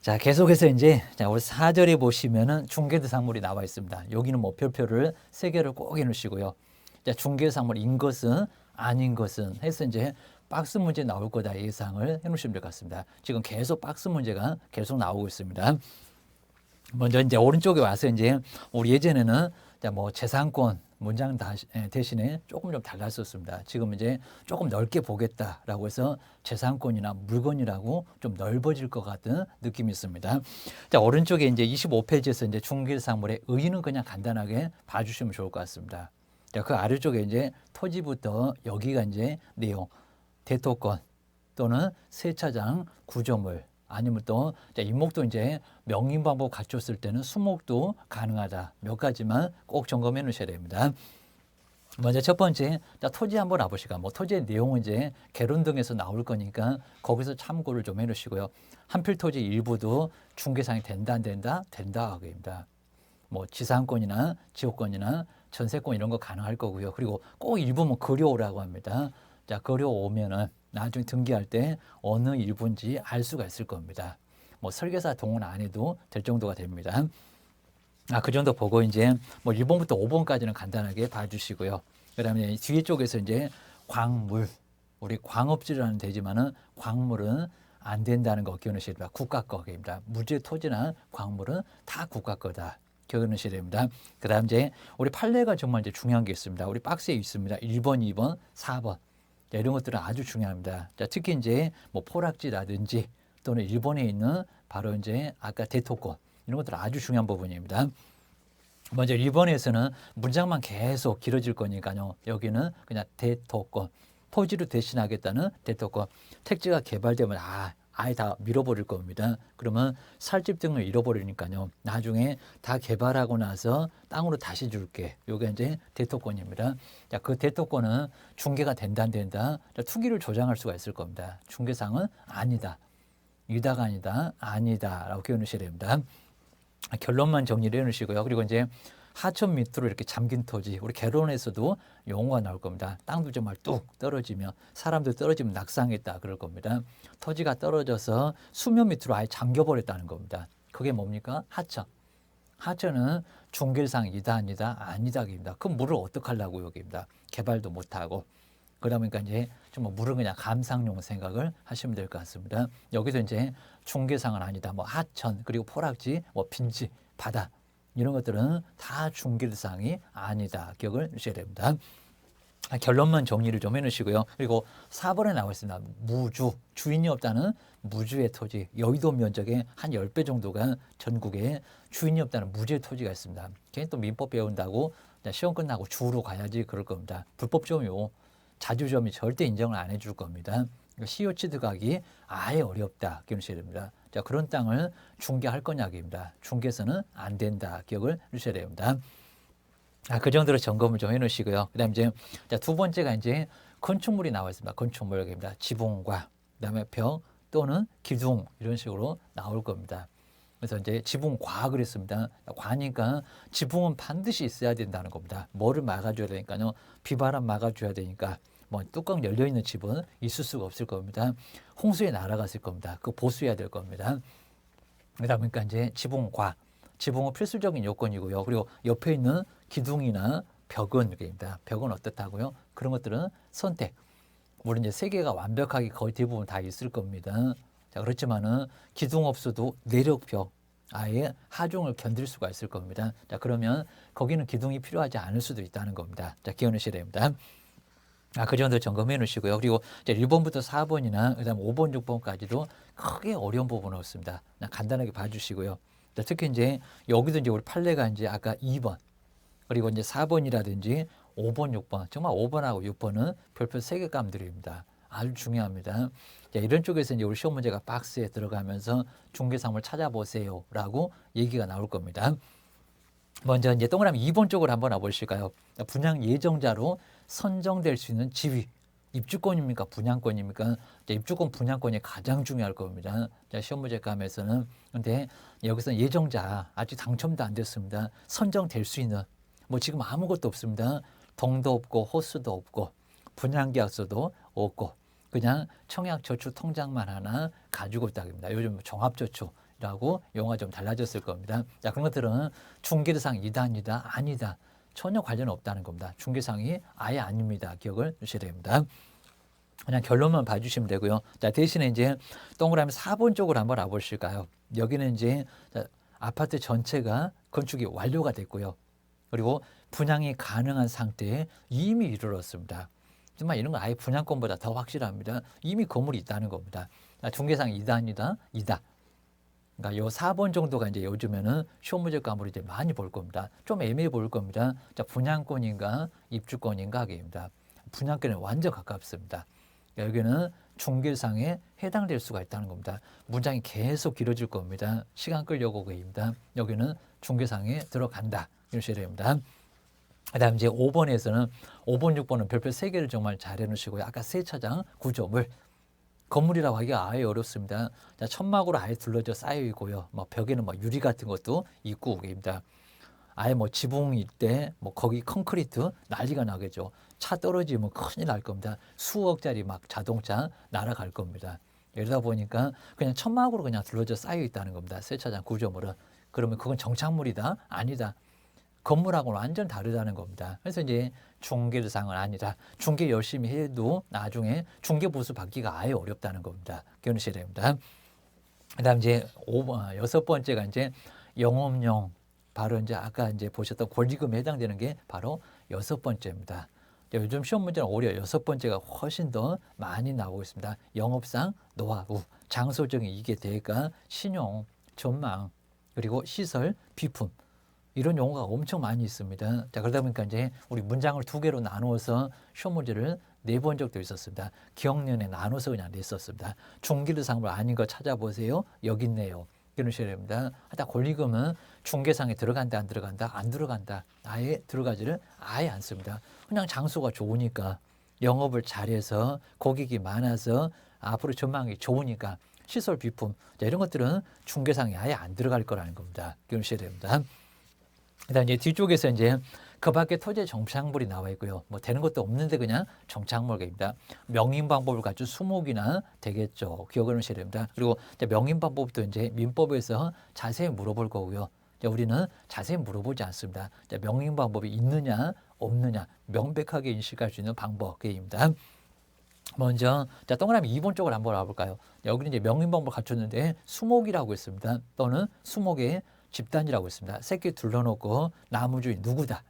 자, 계속해서 이제 자, 우리 4절에 보시면은 중개대 상물이 나와 있습니다. 여기는 뭐 별표를 세 개를 꼭 해놓으시고요. 자, 중개대상물인 것은 아닌 것은 해서 이제 박스 문제 나올 거다 예상을 해놓으시면 될 것 같습니다. 지금 계속 박스 문제가 계속 나오고 있습니다. 먼저 이제 오른쪽에 와서 이제 우리 예전에는 자, 뭐 재산권 문장 다, 예, 대신에 조금 좀 달랐었습니다. 지금 이제 조금 넓게 보겠다라고 해서 재산권이나 물건이라고 좀 넓어질 것 같은 느낌이 있습니다. 자, 오른쪽에 이제 25페이지에서 이제 중개상물의 의의는 그냥 간단하게 봐주시면 좋을 것 같습니다. 자, 그 아래쪽에 이제 토지부터 여기가 이제 내용, 대토권 또는 세차장 구조물 아니면 또 임목도 이제 명인 방법 갖췄을 때는 수목도 가능하다. 몇 가지만 꼭 점검해 놓으셔야 됩니다. 먼저 첫 번째, 자, 토지 한번 와보시까. 뭐 토지의 내용은 이제 개론 등에서 나올 거니까 거기서 참고를 좀 해놓으시고요. 한필 토지 일부도 중개상이 된다 안 된다 된다 하고입니다. 뭐 지상권이나 지역권이나 전세권 이런 거 가능할 거고요. 그리고 꼭 일부면 그려오라고 합니다. 자, 그려오면은 나중에 등기할 때 어느 일부인지 알 수가 있을 겁니다. 뭐 설계사 동원 안 해도 될 정도가 됩니다. 아, 그 정도 보고 이제 뭐 1번부터 5번까지는 간단하게 봐주시고요. 그 다음에 뒤에 쪽에서 이제 광물, 우리 광업지라는 되지만은 광물은 안 된다는 거 됩니다. 국가 거입니다. 무지 토지나 광물은 다 국가 거다. 기억하셔야 됩니다. 그 다음 이제 우리 판례가 정말 이제 중요한 게 있습니다. 우리 박스에 있습니다. 1번, 2번, 4번. 자, 이런 것들은 아주 중요합니다. 자, 특히 이제 뭐 포락지라든지 또는 일본에 있는 바로 이제 아까 대토권 이런 것들 아주 중요한 부분입니다. 먼저 일본에서는 문장만 계속 길어질 거니까요. 여기는 그냥 대토권 토지로 대신하겠다는 대토권 택지가 개발되면 아 아예 다 밀어버릴 겁니다. 그러면 살집 등을 잃어버리니까요. 나중에 다 개발하고 나서 땅으로 다시 줄게. 요게 이제 대토권입니다. 자, 그 대토권은 중개가 된다 안 된다. 자, 투기를 조장할 수가 있을 겁니다. 중개상은 아니다. 이다가 아니다. 아니다라고 기억하셔야 됩니다. 결론만 정리를 해 놓으시고요. 그리고 이제 하천 밑으로 이렇게 잠긴 토지, 우리 개론에서도 용어가 나올 겁니다. 땅도 정말 뚝 떨어지면 사람도 떨어지면 낙상했다 그럴 겁니다. 토지가 떨어져서 수면 밑으로 아예 잠겨버렸다는 겁니다. 그게 뭡니까? 하천. 하천은 중길상 이다 아니다 아니다입니다. 그 물을 어떻게 하려고 여기입니다. 개발도 못하고 그러니까 이제 좀 물은 그냥 감상용 생각을 하시면 될 것 같습니다. 여기서 이제 중계상은 아니다. 뭐 하천 그리고 포락지, 뭐 빈지, 바다 이런 것들은 다 중길상이 아니다. 기억을 주셔야 됩니다. 아, 결론만 정리를 좀 해놓으시고요. 그리고 4번에 나와 있습니다. 무주, 주인이 없다는 무주의 토지, 여의도 면적의 한 10배 정도가 전국에 주인이 없다는 무주의 토지가 있습니다. 괜히 또 민법 배운다고 시험 끝나고 주로 가야지 그럴 겁니다. 불법점이요. 자주점이 절대 인정을 안 해줄 겁니다. 시효 취득하기 아예 어렵다. 기억하셔야 됩니다. 자, 그런 땅을 중개할 거냐입니다. 중개서는 안 된다. 기억을 주셔야 됩니다. 아, 그 정도로 점검을 좀 해놓으시고요. 그 다음 이제 자, 두 번째가 이제 건축물이 나와 있습니다. 건축물 여기입니다. 지붕과 그다음에 벽 또는 기둥 이런 식으로 나올 겁니다. 그래서 이제 지붕 과 그랬습니다. 과니까 지붕은 반드시 있어야 된다는 겁니다. 뭐를 막아줘야 되니까요. 비바람 막아줘야 되니까 뭐 뚜껑 열려 있는 집은 있을 수가 없을 겁니다. 홍수에 날아갔을 겁니다. 그 보수해야 될 겁니다. 그러다 보니까 이제 지붕과 지붕은 필수적인 요건이고요. 그리고 옆에 있는 기둥이나 벽은 입니다. 벽은 어떻다고요? 그런 것들은 선택. 물론 이제 세 개가 완벽하게 거의 대부분 다 있을 겁니다. 자, 그렇지만은 기둥 없어도 내력벽 아예 하중을 견딜 수가 있을 겁니다. 자, 그러면 거기는 기둥이 필요하지 않을 수도 있다는 겁니다. 자, 기억하셔야 됩니다. 아, 그 정도 점검해 놓으시고요. 그리고 이제 1번부터 4번이나 그다음 5번, 6번까지도 크게 어려운 부분은 없습니다. 간단하게 봐 주시고요. 자, 특히 이제 여기도 이제 우리 판례가 이제 아까 2번 그리고 이제 4번이라든지 5번, 6번 정말 5번하고 6번은 별표 3개 감들입니다. 아주 중요합니다. 자, 이런 쪽에서 이제 우리 시험 문제가 박스에 들어가면서 중개상을 찾아보세요라고 얘기가 나올 겁니다. 먼저 이제 동그라미 2번 쪽으로 한번 와보실까요? 분양 예정자로 선정될 수 있는 지위. 입주권입니까? 분양권입니까? 입주권, 분양권이 가장 중요할 겁니다. 자, 시험 문제 감에서는. 근데 여기서 예정자, 아직 당첨도 안 됐습니다. 선정될 수 있는, 뭐 지금 아무것도 없습니다. 동도 없고, 호수도 없고, 분양계약서도 없고, 그냥 청약저축 통장만 하나 가지고 있다입니다. 요즘 종합저축 라고 용어가 좀 달라졌을 겁니다. 자, 그런 것들은 중개대상 이단이다, 아니다. 전혀 관련 없다는 겁니다. 중개상이 아예 아닙니다. 기억을 주셔야 됩니다. 그냥 결론만 봐주시면 되고요. 자, 대신에 이제 동그라미 4번 쪽으로 한번 와보실까요? 여기는 이제 자, 아파트 전체가 건축이 완료가 됐고요. 그리고 분양이 가능한 상태에 이미 이르렀습니다. 정말 이런 건 아예 분양권보다 더 확실합니다. 이미 건물이 있다는 겁니다. 아, 중개상 2단이다, 2다. 그러니까 요 4번 정도가 이제 요즘에는 쇼무제감으로 이제 많이 볼 겁니다. 좀 애매해 보일 겁니다. 자, 분양권인가 입주권인가 하게입니다. 분양권에 완전 가깝습니다. 여기는 중개상에 해당될 수가 있다는 겁니다. 문장이 계속 길어질 겁니다. 시간 끌려고 그입니다. 여기는 중개상에 들어간다. 이러셔야 됩니다. 그 다음 이제 5번에서는 5번, 6번은 별표 3개를 정말 잘 해놓으시고요. 아까 세차장 구조물 건물이라고 하기가 아예 어렵습니다. 자, 천막으로 아예 둘러져 쌓여 있고요. 뭐 벽에는 뭐 유리 같은 것도 있고 그입니다. 아예 뭐 지붕일 때 뭐 거기 콘크리트 난리가 나겠죠. 차 떨어지면 큰일 날 겁니다. 수억짜리 막 자동차 날아갈 겁니다. 이러다 보니까 그냥 천막으로 그냥 둘러져 쌓여 있다는 겁니다. 세차장 구조물은. 그러면 그건 정착물이다? 아니다. 건물하고는 완전 다르다는 겁니다. 그래서 이제 중개상은 아니다. 중개 열심히 해도 나중에 중개 보수 받기가 아예 어렵다는 겁니다. 됩니다. 그다음 이제 오, 아, 여섯 번째가 이제 영업용 바로 이제 아까 이제 보셨던 권리금에 해당되는 게 바로 여섯 번째입니다. 요즘 시험 문제는 오히려 여섯 번째가 훨씬 더 많이 나오고 있습니다. 영업상 노하우, 장소적인 이게 대가, 신용, 전망, 그리고 시설, 비품 이런 용어가 엄청 많이 있습니다. 자 그러다 보니까 이제 우리 문장을 두 개로 나누어서 시험 문제를 내본 적도 있었습니다. 기억년에 나눠서 그냥 냈었습니다. 중기르상물 아닌 거 찾아보세요. 여기 있네요. 이러셔야 됩니다. 하다 권리금은 중개상에 들어간다 안 들어간다 안 들어간다 아예 들어가지를 아예 안 씁니다. 그냥 장소가 좋으니까 영업을 잘해서 고객이 많아서 앞으로 전망이 좋으니까 시설 비품 자, 이런 것들은 중개상에 아예 안 들어갈 거라는 겁니다. 기억하셔야 됩니다. 그다음 이제 뒤쪽에서 이제 그 밖에 토지 정착물이 나와 있고요. 뭐 되는 것도 없는데 그냥 정착물입니다. 명인 방법을 가지고 수목이나 되겠죠. 기억을 하셔야 됩니다. 그리고 명인 방법도 이제 민법에서 자세히 물어볼 거고요. 우리는 자세히 물어보지 않습니다. 명인 방법이 있느냐 없느냐 명백하게 인식할 수 있는 방법입니다. 먼저 자 동그라미 2번 쪽을 한번 와볼까요? 여기는 이제 명인 방법 갖췄는데 수목이라고 있습니다. 또는 수목의 집단이라고 있습니다. 새끼 둘러놓고 나무 주인 누구다.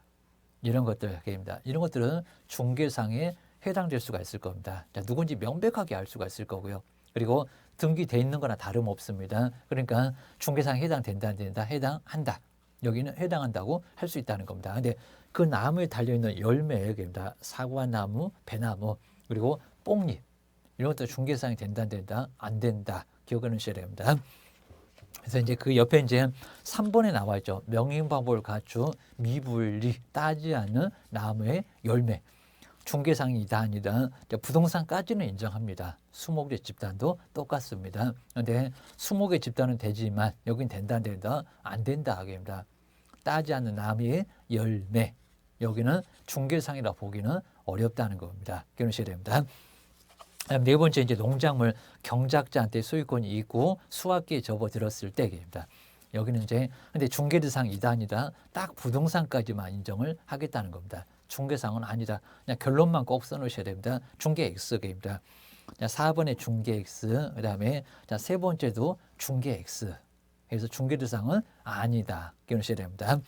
이런 것들입니다. 이런 것들은 중개상에 해당될 수가 있을 겁니다. 자, 누군지 명백하게 알 수가 있을 거고요. 그리고 등기돼 있는 거나 다름없습니다. 그러니까 중개상에 해당된다 안 된다 해당한다. 여기는 해당한다고 할 수 있다는 겁니다. 근데 그 나무에 달려 있는 열매입니다. 사과나무, 배나무, 그리고 뽕잎 이런 것도 중개상이 된다 안 된다 안 된다. 하셔야 됩니다. 그래서 이제 그 옆에 이제 3번에 나와 있죠. 명인 방법을 갖추 미분리 따지 않는 나무의 열매. 중개상이 이다 아니다. 부동산까지는 인정합니다. 수목의 집단도 똑같습니다. 그런데 수목의 집단은 되지만 여긴 된다 안 된다 안 된다 하게입니다. 따지 않는 나무의 열매. 여기는 중개상이라 보기는 어렵다는 겁니다. 기억하셔야 됩니다. 네 번째 이제 농작물 경작자한테 소유권이 있고 수확기에 접어들었을 때입니다. 여기는 이제 근데 중개대상 이단이다. 딱 부동산까지만 인정을 하겠다는 겁니다. 중개상은 아니다. 그냥 결론만 꼭 써놓으셔야 됩니다. 중개 X입니다. 4번에 중개 X, 그 다음에 세 번째도 중개 X. 그래서 중개대상은 아니다. 기억하셔야 됩니다.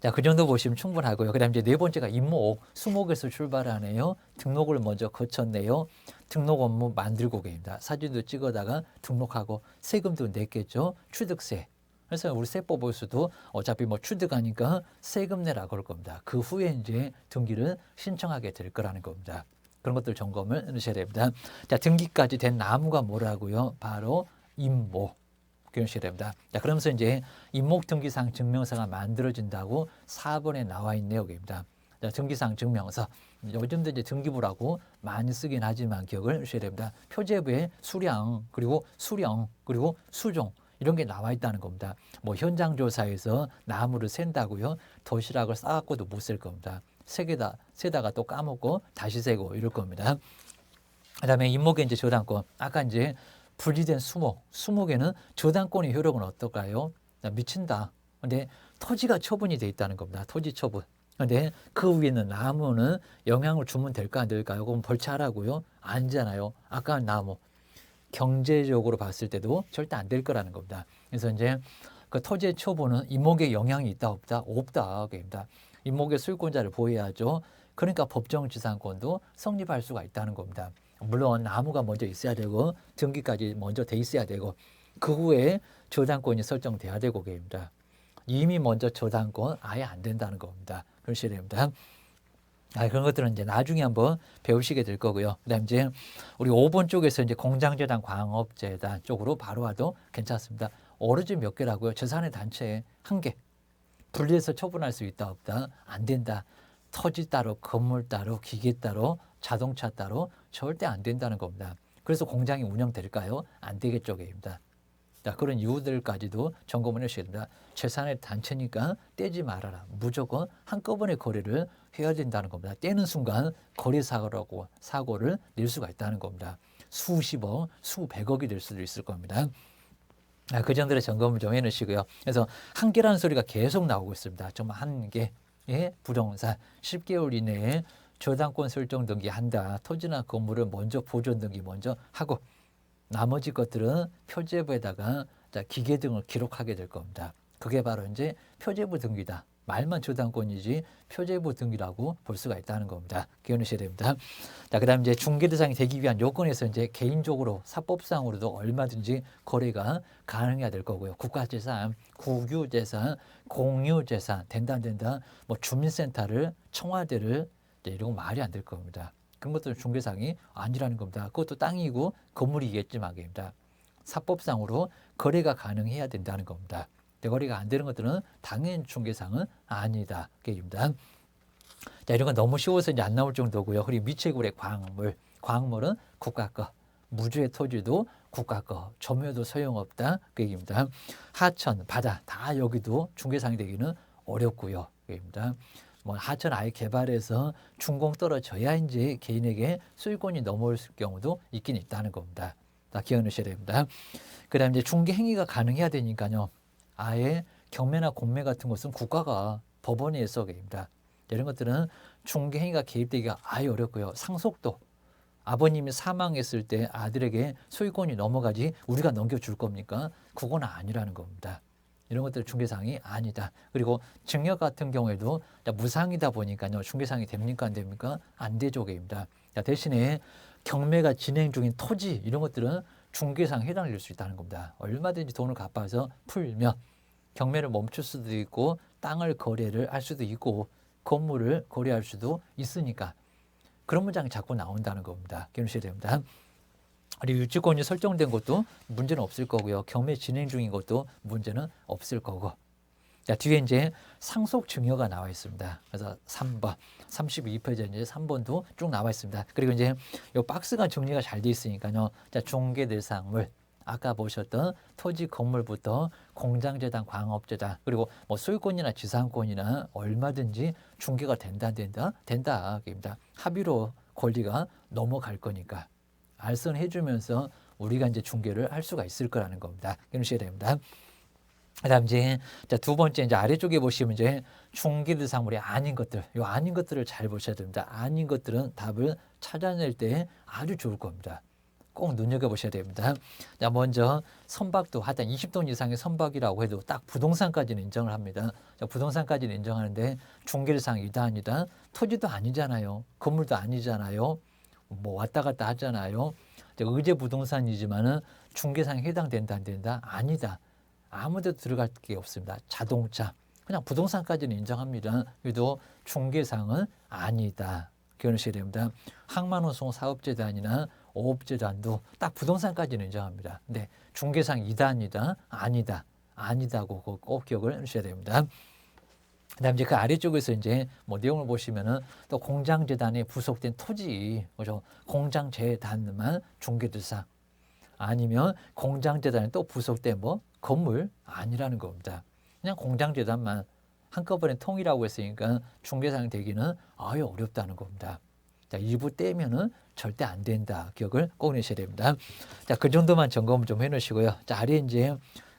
자, 그 정도 보시면 충분하고요. 그 다음 이제 네 번째가 임목, 수목에서 출발하네요. 등록을 먼저 거쳤네요. 등록 업무 만들고 계십니다. 사진도 찍어다가 등록하고 세금도 냈겠죠. 취득세. 그래서 우리 세법에서도 어차피 뭐 취득하니까 세금 내라 그럴 겁니다. 그 후에 이제 등기를 신청하게 될 거라는 겁니다. 그런 것들 점검을 넣으셔야 됩니다. 자, 등기까지 된 나무가 뭐라고요? 바로 임목. 기억하셔야 됩니다. 자, 그러면서 이제 임목등기상 증명서가 만들어진다고 4번에 나와 있는 내용입니다. 자, 등기상 증명서. 요즘도 이제 등기부라고 많이 쓰긴 하지만 기억을 하셔야 됩니다. 표제부에 수량, 그리고 수령, 그리고 수종. 이런 게 나와 있다는 겁니다. 뭐 현장 조사에서 나무를 샌다고요. 도시락을 싸갖고도 못 셀 겁니다. 세개다 세다가 또 까먹고 다시 세고 이럴 겁니다. 그다음에 임목의 이제 저당권. 아까 이제 분리된 수목, 수목에는 저당권의 효력은 어떨까요? 자, 미친다. 근데 토지가 처분이 돼 있다는 겁니다. 토지 처분. 근데 그 위에 는 나무는 영향을 주면 될까 안 될까요? 그럼 벌차라고요? 아니잖아요. 아까 나무. 경제적으로 봤을 때도 절대 안 될 거라는 겁니다. 그래서 이제 그 토지의 처분은 이목에 영향이 있다 없다 없다 그입니다. 이목의 소유권자를 보호해야죠. 그러니까 법정 지상권도 성립할 수가 있다는 겁니다. 물론 나무가 먼저 있어야 되고 등기까지 먼저 돼 있어야 되고 그 후에 저당권이 설정돼야 되고 그입니다. 이미 먼저 저당권 아예 안 된다는 겁니다. 그러셔야 됩니다. 아, 그런 것들은 이제 나중에 한번 배우시게 될 거고요. 그다음 이제 우리 5번 쪽에서 이제 공장재단, 광업재단 쪽으로 바로 와도 괜찮습니다. 오로지 몇 개라고요? 재산의 단체 한 개. 분리해서 처분할 수 있다 없다 안 된다. 터지 따로, 건물 따로, 기계 따로, 자동차 따로 절대 안 된다는 겁니다. 그래서 공장이 운영될까요? 안 되겠죠, 게입니다. 자, 그런 이유들까지도 점검을 해주셔야 됩니다. 재산의 단체니까 떼지 말아라. 무조건 한꺼번에 거래를 해야 된다는 겁니다. 떼는 순간 거래 사고라고 사고를 낼 수가 있다는 겁니다. 수십억, 수백억이 될 수도 있을 겁니다. 아, 그 정도의 점검을 좀 해놓으시고요. 그래서 한 개라는 소리가 계속 나오고 있습니다. 정말 한 개의 부동산 10개월 이내에 저당권 설정 등기한다. 토지나 건물을 먼저 보존 등기 먼저 하고 나머지 것들은 표제부에다가 자, 기계 등을 기록하게 될 겁니다. 그게 바로 이제 표제부 등기다. 말만 저당권이지 표제부 등기라고 볼 수가 있다는 겁니다. 기억하셔야 됩니다. 자, 그다음 이제 중개 대상이 되기 위한 요건에서 이제 개인적으로 사법상으로도 얼마든지 거래가 가능해야 될 거고요. 국가재산, 국유재산, 공유재산 된다 안 된다. 뭐 주민센터를 청와대를 이런 거 말이 안 될 겁니다. 그런 것들은 중개상이 아니라는 겁니다. 그것도 땅이고 건물이겠지만 입니다 사법상으로 거래가 가능해야 된다는 겁니다. 거래가 안 되는 것들은 당연 중개상은 아니다. 게입니다. 자, 이런 건 너무 쉬워서 이제 안 나올 정도고요. 그리고 미채굴의 광물, 광물은 국가 거, 무주의 토지도 국가 거, 점유도 소용없다. 그 얘기입니다. 하천, 바다 다 여기도 중개상이 되기는 어렵고요. 그 얘기입니다. 뭐 하천 아예 개발해서 준공 떨어져야 이제 개인에게 수익권이 넘어올 경우도 있긴 있다는 겁니다. 다 기억하셔야 됩니다. 그 다음에 이제 중개 행위가 가능해야 되니까요. 아예 경매나 공매 같은 것은 국가가 법원에 해석입니다. 이런 것들은 중개 행위가 개입되기가 아예 어렵고요. 상속도 아버님이 사망했을 때 아들에게 소유권이 넘어가지 우리가 넘겨줄 겁니까? 그건 아니라는 겁니다. 이런 것들 중개상이 아니다. 그리고 증여 같은 경우에도 무상이다 보니까요. 중개상이 됩니까 안 됩니까? 안 되죠, 게입니다. 대신에 경매가 진행 중인 토지 이런 것들은 중개상 해당될 수 있다는 겁니다. 얼마든지 돈을 갚아서 풀면 경매를 멈출 수도 있고 땅을 거래를 할 수도 있고 건물을 거래할 수도 있으니까 그런 문장이 자꾸 나온다는 겁니다. 기억하셔야 됩니다. 그리고 유치권이 설정된 것도 문제는 없을 거고요. 경매 진행 중인 것도 문제는 없을 거고. 자, 뒤에 이제 상속 증여가 나와 있습니다. 그래서 3번, 32페이지 이제 3번도 쭉 나와 있습니다. 그리고 이제 이 박스가 정리가 잘 돼 있으니까요. 자, 중개 대상물 아까 보셨던 토지 건물부터 공장재단, 광업재단 그리고 뭐 소유권이나 지상권이나 얼마든지 중개가 된다 된다 된다 입니다. 합의로 권리가 넘어갈 거니까 알선해 주면서 우리가 이제 중개를 할 수가 있을 거라는 겁니다. 기억하셔야 됩니다. 그다음 이제 두 번째 이제 아래쪽에 보시면 이제 중개 대상물이 아닌 것들, 요 아닌 것들을 잘 보셔야 됩니다. 아닌 것들은 답을 찾아낼 때 아주 좋을 겁니다. 꼭 눈여겨 보셔야 됩니다. 자, 먼저 선박도 하여튼 20돈 이상의 선박이라고 해도 딱 부동산까지는 인정을 합니다. 자, 부동산까지는 인정하는데 중개상 이다 아니다 토지도 아니잖아요. 건물도 아니잖아요. 뭐 왔다 갔다 하잖아요. 의제 부동산이지만은 중개상에 해당된다 안 된다 아니다. 아무데도 들어갈 게 없습니다. 자동차 그냥 부동산까지는 인정합니다. 그래도 중개상은 아니다. 기억하셔야 됩니다. 항만운송 사업재단이나 오업재단도 딱 부동산까지는 인정합니다. 근데 중개상 이단이다 아니다 아니다고 꼭 기억을 하셔야 됩니다. 그다음 이제 그 아래쪽에서 이제 뭐 내용을 보시면은 또 공장 재단에 부속된 토지, 그죠? 공장 재단만 중개대상 아니면 공장 재단에 또 부속된 뭐 건물 아니라는 겁니다. 그냥 공장 재단만 한꺼번에 통일하고 했으니까 중개상 되기는 아예 어렵다는 겁니다. 자, 일부 떼면은 절대 안 된다. 기억을 꼭 내셔야 됩니다. 자, 그 정도만 점검 좀 해놓으시고요. 자, 아래 이제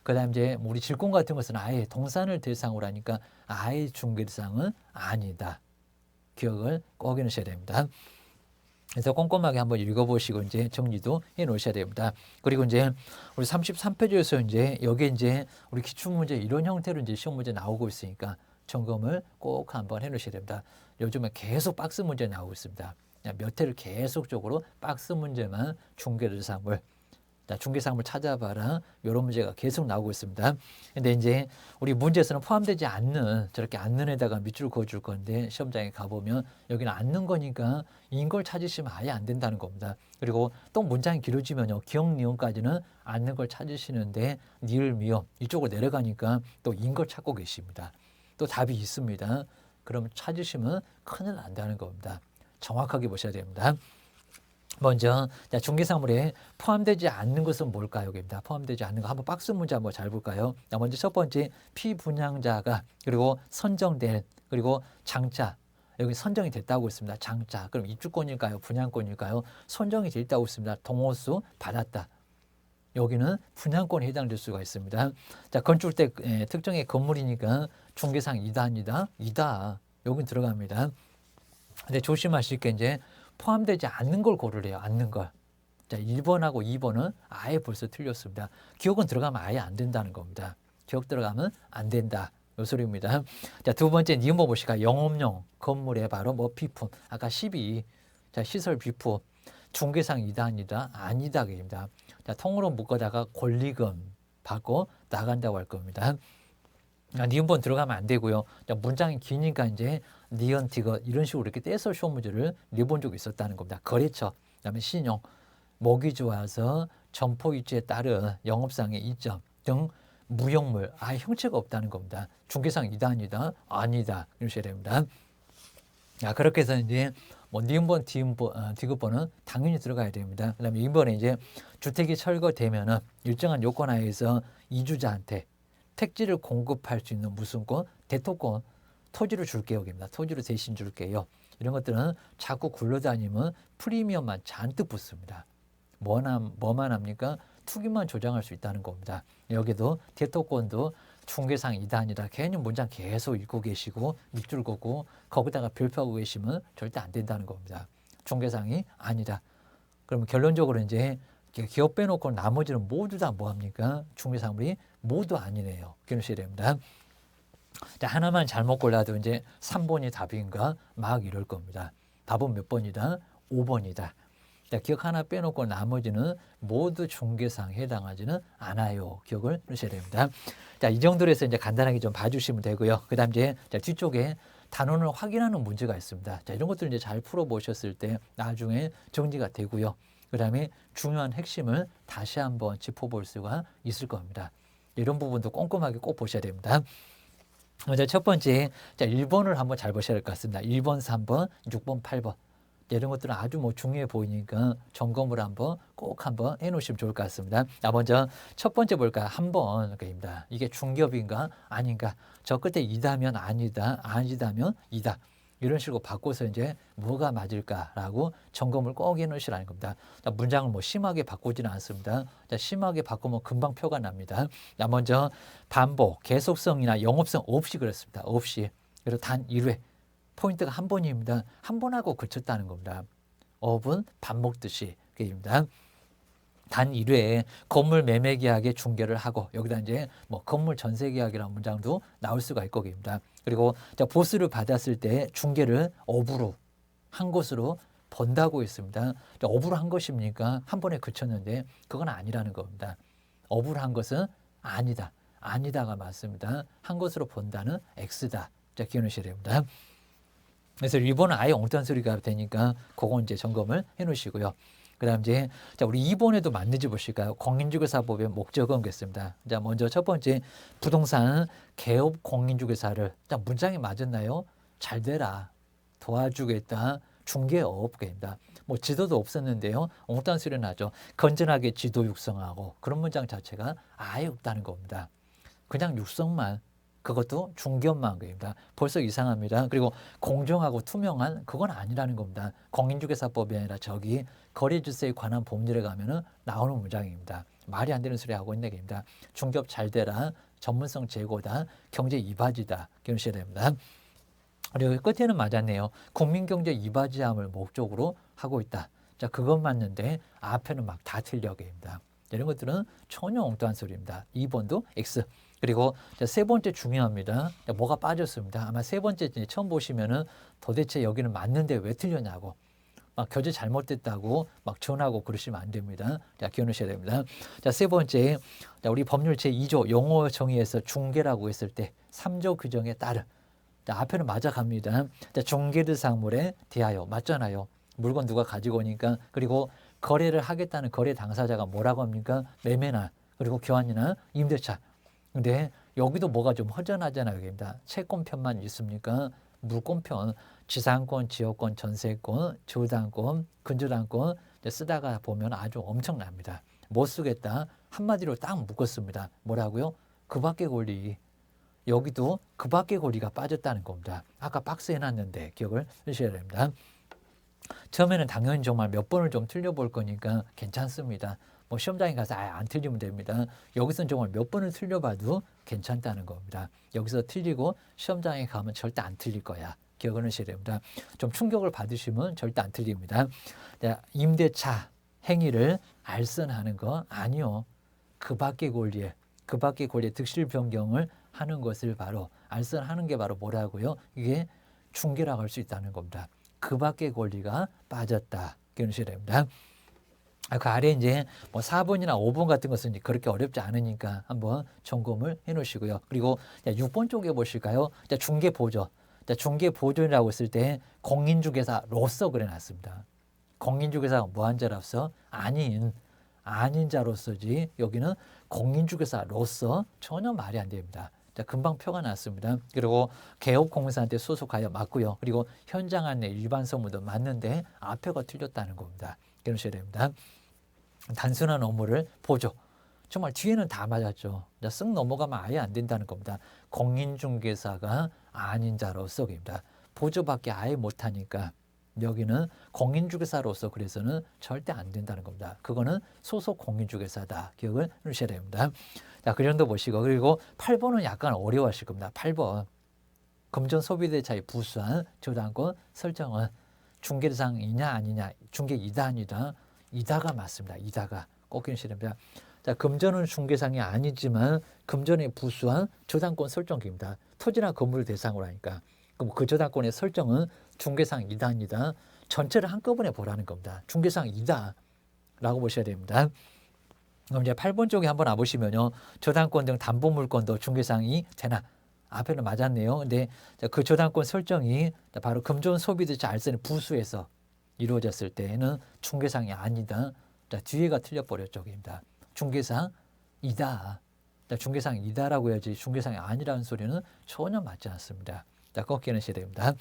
그다음 이제 우리 질권 같은 것은 아예 동산을 대상으로 하니까 아예 중개 대상은 아니다. 기억을 꼭 해놓으셔야 됩니다. 그래서 꼼꼼하게 한번 읽어보시고 이제 정리도 해 놓으셔야 됩니다. 그리고 이제 우리 33페이지에서 이제 여기 이제 우리 기출 문제 이런 형태로 이제 시험 문제 나오고 있으니까 점검을 꼭 한번 해 놓으셔야 됩니다. 요즘에 계속 박스 문제 나오고 있습니다. 몇 회를 계속적으로 박스 문제만 중개를 자, 중개상물 찾아봐라. 이런 문제가 계속 나오고 있습니다. 근데 이제 우리 문제에서는 포함되지 않는 저렇게 않는 에다가 밑줄 그어줄 건데 시험장에 가보면 여기는 않는 거니까 인걸 찾으시면 아예 안 된다는 겁니다. 그리고 또 문장이 길어지면요. 기억 니은까지는 않는 걸 찾으시는데 니을 미음 이쪽으로 내려가니까 또 인걸 찾고 계십니다. 또 답이 있습니다. 그럼 찾으시면 큰일 난다는 겁니다. 정확하게 보셔야 됩니다. 먼저 중개사물에 포함되지 않는 것은 뭘까요? 여기입니다. 포함되지 않는 거 한번 박스 문제 한번 잘 볼까요? 자, 먼저 첫 번째 피분양자가 그리고 선정된 그리고 장차 여기 선정이 됐다고 있습니다. 장차 그럼 입주권일까요? 분양권일까요? 선정이 됐다고 있습니다. 동호수 받았다. 여기는 분양권에 해당될 수가 있습니다. 자 건축대 에, 특정의 건물이니까 중개상 2단이다. 2다. 여긴 들어갑니다. 근데 조심하실 게 이제 포함되지 않는 걸 고르래요. 않는 걸. 자, 1번하고 2번은 아예 벌써 틀렸습니다. 기억은 들어가면 아예 안 된다는 겁니다. 기억 들어가면 안 된다. 요 소리입니다. 자, 두 번째 니은 뭐 보시까 영업용 건물에 바로 뭐 비품. 아까 12. 자, 시설 비품. 중개상 이단이다 아니다. 그입니다. 자, 통으로 묶어다가 권리금 받고 나간다고 할 겁니다. 아, 니은번 들어가면 안 되고요. 자, 문장이 기니까 이제 니언 티거 이런 식으로 이렇게 떼서 시험 문제를 내본 적이 있었다는 겁니다. 거래처, 그다음에 신용, 목이 좋아서 점포 위치에 따른 영업상의 이점 등 무형물, 아 형체가 없다는 겁니다. 중개상 이단이다, 아니다 이러셔야 됩니다. 자 그렇게 해서 이제 뭐 니은번, 디은번, 어, 디귿번은 당연히 들어가야 됩니다. 그다음에 이번에 이제 주택이 철거되면은 일정한 요건 하에서 이주자한테 택지를 공급할 수 있는 무슨 권, 대토권 토지를 줄게요. 여기입니다. 토지를 대신 줄게요. 이런 것들은 자꾸 굴러다니면 프리미엄만 잔뜩 붙습니다. 뭐만, 뭐만 합니까? 투기만 조장할 수 있다는 겁니다. 여기도 대토권도 중개상 이단이라 괜히 문장 계속 읽고 계시고 밑줄 긋고 거기다가 별표하고 계시면 절대 안 된다는 겁니다. 중개상이 아니다. 그러면 결론적으로 이제 기업 빼놓고 나머지는 모두 다 뭐 합니까? 중개사물이 모두 아니네요. 자, 하나만 잘못 골라도 이제 3번이 답인가 막 이럴 겁니다. 답은 몇 번이다? 5번이다. 자, 기억 하나 빼놓고 나머지는 모두 중개상 해당하지는 않아요. 기억을 하셔야 됩니다. 자, 이 정도로 해서 이제 간단하게 좀 봐주시면 되고요. 그 다음 이제 자, 뒤쪽에 단원을 확인하는 문제가 있습니다. 자, 이런 것들 이제 잘 풀어보셨을 때 나중에 정리가 되고요. 그 다음에 중요한 핵심을 다시 한번 짚어볼 수가 있을 겁니다. 이런 부분도 꼼꼼하게 꼭 보셔야 됩니다. 먼저 첫 번째, 자, 1번을 한번 잘 보셔야 될 것 같습니다. 1번, 3번, 6번, 8번. 이런 것들은 아주 뭐 중요해 보이니까 점검을 한번 꼭 한번 해 놓으시면 좋을 것 같습니다. 자, 먼저 첫 번째 볼까요? 한번입니다. 이게 중겹인가 아닌가? 저 끝에 이다면 아니다, 아니다면 이다. 이런 식으로 바꿔서 이제 뭐가 맞을까라고 점검을 꼭 해놓으시라는 겁니다. 자, 문장을 뭐 심하게 바꾸지는 않습니다. 자, 심하게 바꾸면 금방 표가 납니다. 자, 먼저 반복, 계속성이나 영업성 없이 그렇습니다. 없이. 그리고 단 1회. 포인트가 한 번입니다. 한 번하고 그쳤다는 겁니다. 업은 밥 먹듯이. 그입니다. 단 1회에 건물 매매 계약의 중개를 하고 여기다 이제 뭐 건물 전세 계약이라는 문장도 나올 수가 있고 입니다. 그리고 자, 보수를 받았을 때 중개를 업으로 한 것으로 번다고 했습니다. 업으로 한 것입니까? 한 번에 그쳤는데 그건 아니라는 겁니다. 업으로 한 것은 아니다. 아니다가 맞습니다. 한 것으로 본다는 X다. 자, 기억하셔야 됩니다. 그래서 1번은 아예 엉뚱한 소리가 되니까 그건 이제 점검을 해 놓으시고요. 그다음 이제 자 우리 2번에도 맞는지 보실까요? 공인중개사법의 목적은 그렇습니다. 자 먼저 첫 번째 부동산 개업 공인중개사를 자 문장이 맞았나요? 잘 되라 도와주겠다 중개업입니다. 뭐 지도도 없었는데요. 엉뚱한 소리 나죠. 건전하게 지도 육성하고 그런 문장 자체가 아예 없다는 겁니다. 그냥 육성만 그것도 중견만 겁니다. 벌써 이상합니다. 그리고 공정하고 투명한 그건 아니라는 겁니다. 공인중개사법이 아니라 저기 거래질서에 관한 법률에 가면은 나오는 문장입니다. 말이 안 되는 소리 하고 있는 얘기입니다. 중개업 잘 되라, 전문성 제고다, 경제 이바지다, 기억하셔야 됩니다. 그리고 끝에는 맞았네요. 국민경제 이바지함을 목적으로 하고 있다. 자, 그건 맞는데 앞에는 막 다 틀려입니다. 이런 것들은 전혀 엉뚱한 소리입니다. 2번도 X. 그리고 자, 세 번째 중요합니다. 자, 뭐가 빠졌습니다. 아마 세 번째 처음 보시면은 도대체 여기는 맞는데 왜 틀렸냐고. 막 교재 잘못됐다고 막 전하고 그러시면 안 됩니다. 자, 기억하셔야 됩니다. 자, 세 번째. 자, 우리 법률 제2조 용어 정의에서 중개라고 했을 때 3조 규정에 따른 자, 앞에는 맞아갑니다. 자, 중개대상물에 대하여 맞잖아요. 물건 누가 가지고 오니까 그리고 거래를 하겠다는 거래 당사자가 뭐라고 합니까? 매매나 그리고 교환이나 임대차. 근데 여기도 뭐가 좀 허전하잖아요. 여기입니다. 채권편만 있습니까? 물권편, 지상권, 지역권, 전세권, 조당권, 근저당권 쓰다가 보면 아주 엄청납니다. 못 쓰겠다. 한마디로 딱 묶었습니다. 뭐라고요? 그 밖의 권리. 여기도 그 밖의 권리가 빠졌다는 겁니다. 아까 박스 해놨는데 기억을 하셔야 됩니다. 처음에는 당연히 정말 몇 번을 좀 틀려볼 거니까 괜찮습니다. 뭐 시험장에 가서 아예 안 틀리면 됩니다. 여기서는 정말 몇 번을 틀려봐도 괜찮다는 겁니다. 여기서 틀리고 시험장에 가면 절대 안 틀릴 거야. 기억을 하셔야 됩니다. 좀 충격을 받으시면 절대 안 틀립니다. 임대차 행위를 알선하는 거 아니요. 그 밖의 권리에 그 밖의 권리에 득실 변경을 하는 것을 바로 알선하는 게 바로 뭐라고요? 이게 중개라고 할 수 있다는 겁니다. 그 밖의 권리가 빠졌다. 기억하셔야 됩니다. 아, 그 아래 이제 뭐 4번이나 5번 같은 것은 그렇게 어렵지 않으니까 한번 점검을 해 놓으시고요. 그리고 6번 쪽에 보실까요? 중개 보조. 중개 보조라고 했을 때 공인중개사로서 그래 놨습니다. 공인중개사가 뭐한 자로서? 아닌, 아닌 자로서지 여기는 공인중개사로서 전혀 말이 안 됩니다. 자, 금방 표가 났습니다. 그리고 개업공사한테 소속하여 맞고요. 그리고 현장 안내 일반 서무도 맞는데 앞에가 틀렸다는 겁니다. 기억하셔야 됩니다. 단순한 업무를 보조. 정말 뒤에는 다 맞았죠. 쓱 넘어가면 아예 안 된다는 겁니다. 공인중개사가 아닌 자로서입니다. 보조밖에 아예 못하니까 여기는 공인중개사로서 그래서는 절대 안 된다는 겁니다. 그거는 소속 공인중개사다. 기억을 하셔야 됩니다. 자, 그 정도 보시고 그리고 8번은 약간 어려워하실 겁니다. 8번. 금전 소비대차의 부수한 저당권 설정은 중개대상이냐 아니냐 중개이다 아니다 이다가 맞습니다. 이다가 꼭 기억하셔야 됩니다. 자, 금전은 중개상이 아니지만 금전의 부수한 저당권 설정기입니다. 토지나 건물을 대상으로 하니까. 그럼 그 저당권의 설정은 중개상 2단이다. 전체를 한꺼번에 보라는 겁니다. 중개상 2다. 라고 보셔야 됩니다. 그럼 이제 8번 쪽에 한번 와보시면요. 저당권 등 담보물권도 중개상이 되나? 앞에는 맞았네요. 근데 그 저당권 설정이 바로 금전 소비대차 알선의 부수에서 이루어졌을 때는 중개상이 아니다. 자, 뒤에가 틀려버렸죠. 입니다 중개상이다. 중개상이다라고 해야지 중개상이 아니라는 소리는 전혀 맞지 않습니다. 자, 꺾이는 시대입니다.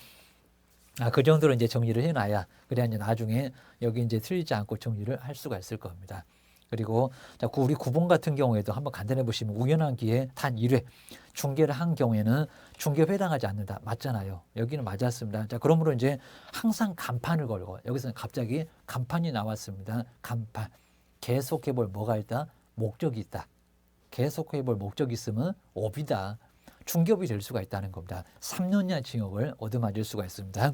아, 그 정도로 이제 정리를 해놔야 그래야 이제 나중에 여기 이제 틀리지 않고 정리를 할 수가 있을 겁니다. 그리고 자, 우리 구본 같은 경우에도 한번 간단해 보시면 우연한 기회 단 1회 중계를 한 경우에는 중계에 해당하지 않는다. 맞잖아요. 여기는 맞았습니다. 자, 그러므로 이제 항상 간판을 걸고 여기서는 갑자기 간판이 나왔습니다. 간판. 계속해 볼 뭐가 있다? 목적이 있다. 계속해 볼 목적이 있으면 업이다. 중개업이 될 수가 있다는 겁니다. 3년이나 징역을 얻어맞을 수가 있습니다.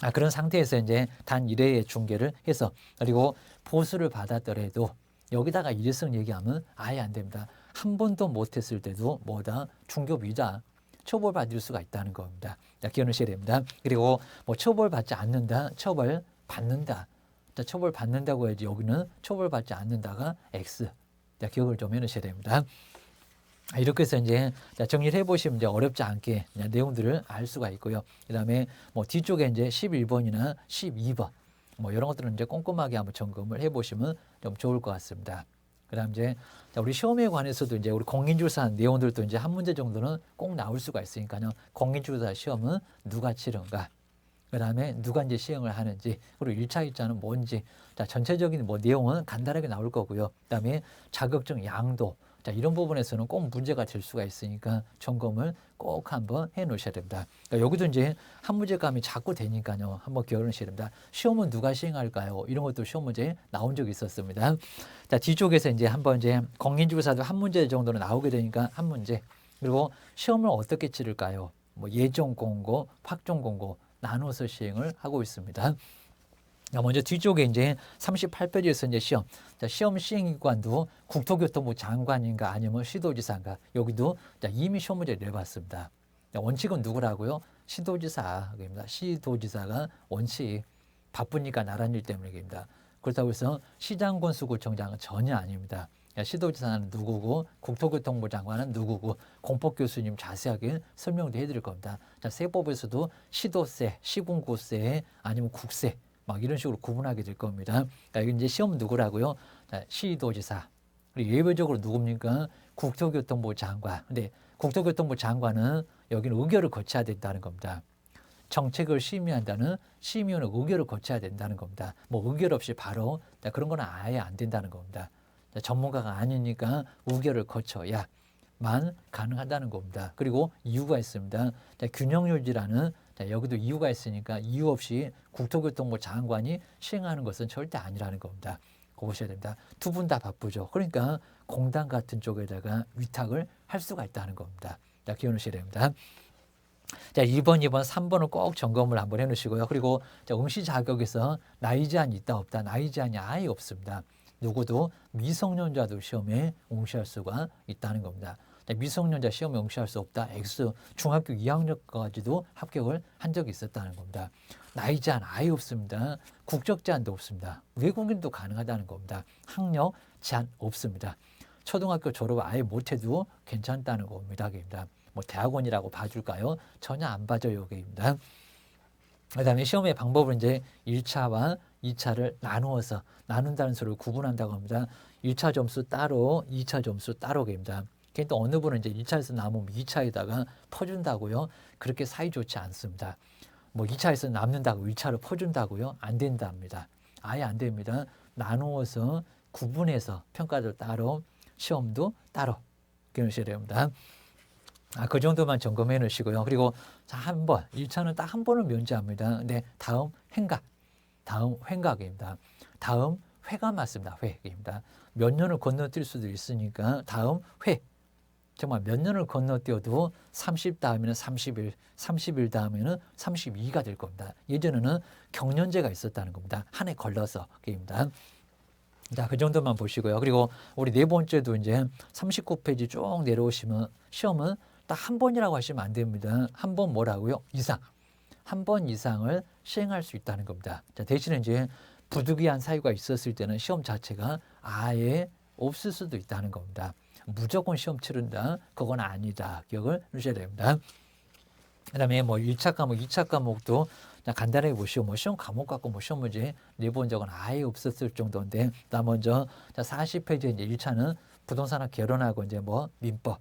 아, 그런 상태에서 이제 단 1회의 중계를 해서 그리고 보수를 받았더라도 여기다가 일회성 얘기하면 아예 안 됩니다. 한 번도 못했을 때도 뭐다 중개업이다 처벌받을 수가 있다는 겁니다. 자, 기억하셔야 됩니다. 그리고 뭐 처벌받지 않는다, 처벌 받는다. 자, 처벌 받는다고 해야지 여기는 처벌받지 않는다가 X. 자, 기억을 좀 해놓으셔야 됩니다. 이렇게 해서 이제 정리를 해보시면 이제 어렵지 않게 내용들을 알 수가 있고요. 그 다음에 뭐 뒤쪽에 이제 11번이나 12번 뭐 이런 것들은 이제 꼼꼼하게 한번 점검을 해보시면 좀 좋을 것 같습니다. 그 다음 이제 우리 시험에 관해서도 이제 우리 공인주사 내용들도 이제 한 문제 정도는 꼭 나올 수가 있으니까요. 공인주사 시험은 누가 치른가? 그 다음에 누가 이제 시행을 하는지, 그리고 일차 입자는 뭔지, 자, 전체적인 뭐 내용은 간단하게 나올 거고요. 그 다음에 자격증 양도, 자, 이런 부분에서는 꼭 문제가 될 수가 있으니까 점검을 꼭 한번 해 놓으셔야 됩니다. 그러니까 여기도 이제 한 문제감이 자꾸 되니까요. 한번 기억하셔야 됩니다. 시험은 누가 시행할까요? 이런 것도 시험 문제에 나온 적이 있었습니다. 자, 뒤쪽에서 이제 한번 이제 공인중개사도 한 문제 정도는 나오게 되니까 한 문제. 그리고 시험을 어떻게 치를까요? 뭐 예정 공고, 확정 공고 나눠서 시행을 하고 있습니다. 자, 먼저 뒤쪽에 이제 38페이지에서 이제 시험. 자, 시험 시행기관도 국토교통부 장관인가 아니면 시도지사인가 여기도 자, 이미 시험 문제를 내봤습니다. 자, 원칙은 누구라고요? 시도지사입니다. 시도지사가 원칙 바쁘니까 나란 일 때문입니다. 그렇다고 해서 시장군 수구청장은 전혀 아닙니다. 야, 시도지사는 누구고 국토교통부 장관은 누구고 공법 교수님 자세하게 설명도 해드릴 겁니다. 자, 세법에서도 시도세, 시군구세 아니면 국세 막 이런 식으로 구분하게 될 겁니다. 그러니까 이게 이제 시험 누구라고요? 자, 시도지사. 그리고 예외적으로 누굽니까? 국토교통부 장관. 근데 국토교통부 장관은 여기는 의결을 거쳐야 된다는 겁니다. 정책을 심의한다는 심의원의 의결을 거쳐야 된다는 겁니다. 뭐 의결 없이 바로 자, 그런 건 아예 안 된다는 겁니다. 자, 전문가가 아니니까 의결을 거쳐야 만 가능하다는 겁니다. 그리고 이유가 있습니다. 자, 균형 유지라는 자, 여기도 이유가 있으니까 이유 없이 국토교통부 장관이 시행하는 것은 절대 아니라는 겁니다. 그거 보셔야 됩니다. 두 분 다 바쁘죠. 그러니까 공단 같은 쪽에다가 위탁을 할 수가 있다는 겁니다. 자, 기억하셔야 됩니다. 자, 2번, 2번, 3번을 꼭 점검을 한번 해 놓으시고요. 그리고 자, 응시 자격에서 나이 제한이 있다 없다. 나이 제한이 아예 없습니다. 누구도 미성년자도 시험에 응시할 수가 있다는 겁니다. 자, 미성년자 시험에 응시할 수 없다. X 중학교 2학년까지도 합격을 한 적이 있었다는 겁니다. 나이 제한 아예 없습니다. 국적 제한도 없습니다. 외국인도 가능하다는 겁니다. 학력 제한 없습니다. 초등학교 졸업 아예 못해도 괜찮다는 겁니다. 뭐 대학원이라고 봐줄까요? 전혀 안 봐줘요. 여기입니다. 그 다음에 시험의 방법은 이제 1차와 2차를 나누어서 나눈다는 소리를 구분한다고 합니다. 1차 점수 따로, 2차 점수 따로입니다. 그러니까 또 어느 분은 이제 1차에서 남으면 2차에다가 퍼준다고요. 그렇게 사이 좋지 않습니다. 뭐 2차에서 남는다고 1차를 퍼준다고요? 안 된답니다. 아예 안 됩니다. 나누어서 구분해서 평가도 따로, 시험도 따로 기억하셔야 됩니다. 아, 그 정도만 점검해 놓으시고요. 그리고 자, 한 번, 1차는 딱 한 번을 면제합니다. 근데 다음 행각, 다음 횡각입니다. 다음 회가 맞습니다. 회입니다. 몇 년을 건너뛸 수도 있으니까 다음 회. 정말 몇 년을 건너뛰어도 30 다음에는 31, 31 다음에는 32가 될 겁니다. 예전에는 경년제가 있었다는 겁니다. 한 해 걸러서 입니다. 자, 그 정도만 보시고요. 그리고 우리 네 번째도 이제 39페이지 쭉 내려오시면 시험은 딱 한 번이라고 하시면 안 됩니다. 한 번 뭐라고요? 이상. 한 번 이상을 시행할 수 있다는 겁니다. 자, 대신에 이제 부득이한 사유가 있었을 때는 시험 자체가 아예 없을 수도 있다는 겁니다. 무조건 시험 치른다. 그건 아니다. 기억을 하셔야 됩니다. 그 다음에 뭐 1차 과목, 2차 과목도 간단하게 보시고 뭐 시험 과목 갖고 뭐 시험 문제 내본 적은 아예 없었을 정도인데 나 먼저 자 40페이지 이제 1차는 부동산학 개론하고 이제 뭐 민법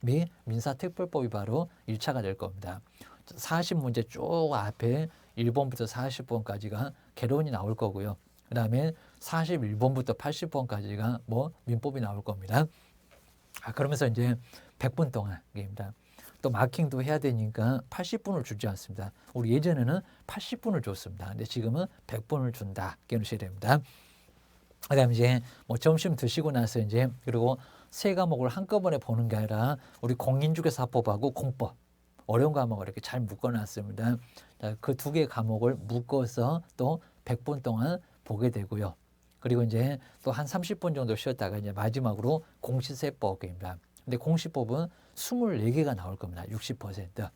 및 민사특별법이 바로 1차가 될 겁니다. 40문제 쭉 앞에 1번부터 40번까지가 개론이 나올 거고요. 그 다음에 41번부터 80번까지가 뭐 민법이 나올 겁니다. 아, 그러면서 이제 100분 동안입니다. 또 마킹도 해야 되니까 80분을 주지 않습니다. 우리 예전에는 80분을 줬습니다. 근데 지금은 100분을 준다. 깨우셔야 됩니다. 그다음에 이제 뭐 점심 드시고 나서 이제 그리고 세 과목을 한꺼번에 보는 게 아니라 우리 공인중개사법하고 공법 어려운 과목을 이렇게 잘 묶어놨습니다. 그 두 개 과목을 묶어서 또 100분 동안 보게 되고요. 그리고 이제 또 한 30분 정도 쉬었다가 이제 마지막으로 공시세법입니다. 근데 공시법은 24개가 나올 겁니다. 60%.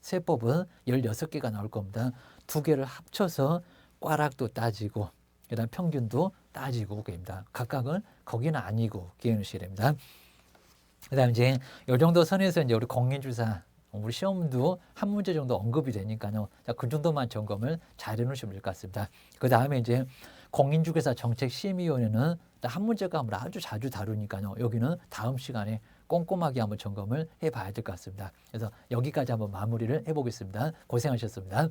세법은 16개가 나올 겁니다. 두 개를 합쳐서 꽈락도 따지고 그다음 평균도 따지고 그입니다. 각각은 거기는 아니고 기억하셔야 됩니다. 그다음 이제 요 정도 선에서 이제 우리 공인주사 우리 시험도 한 문제 정도 언급이 되니까요. 자, 그 정도만 점검을 잘 해놓으시면 될 것 같습니다. 그 다음에 이제 공인중개사 정책심의위원회는 한 문제 감을 아주 자주 다루니까요. 여기는 다음 시간에 꼼꼼하게 한번 점검을 해봐야 될 것 같습니다. 그래서 여기까지 한번 마무리를 해보겠습니다. 고생하셨습니다.